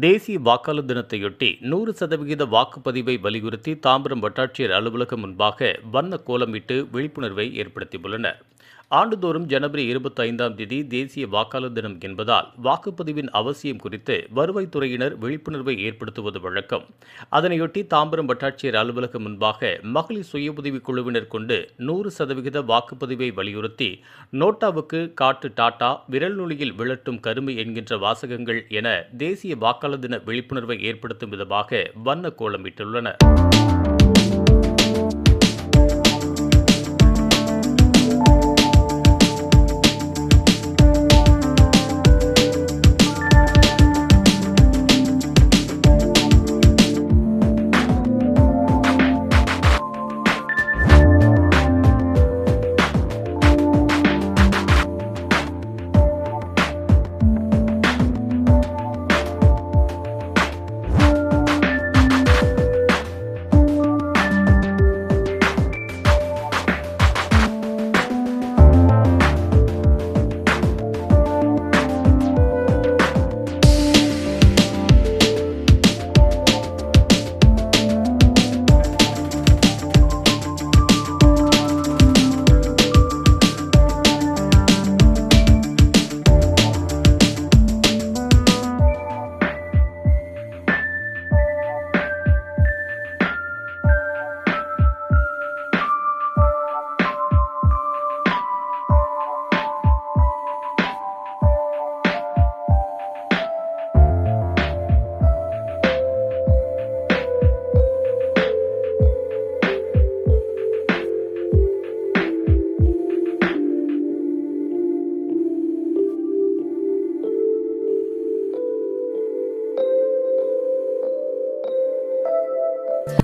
தேசிய வாக்காளர் தினத்தையொட்டி நூறு சதவிகித வாக்குப்பதிவை வலியுறுத்தி தாம்பரம் வட்டாட்சியர் அலுவலகம் முன்பாக வண்ண கோலமிட்டு விழிப்புணர்வை ஏற்படுத்தியுள்ளனர். ஆண்டுதோறும் ஜனவரி இருபத்தி ஐந்தாம் தேதி தேசிய வாக்காளர் தினம் என்பதால் வாக்குப்பதிவின் அவசியம் குறித்து வருவாய்த்துறையினர் விழிப்புணர்வை ஏற்படுத்துவது வழக்கம். அதனையொட்டி தாம்பரம் வட்டாட்சியர் அலுவலகம் முன்பாக மகளிர் சுய உதவிக் குழுவினர் கொண்டு நூறு சதவிகித வாக்குப்பதிவை வலியுறுத்தி நோட்டாவுக்கு காட்டு டாட்டா விரல் நுழியில் விழட்டும் கருமை என்கின்ற வாசகங்கள் என தேசிய வாக்காளர் தின விழிப்புணர்வை ஏற்படுத்தும் விதமாக வண்ண கோலமிட்டுள்ளனர்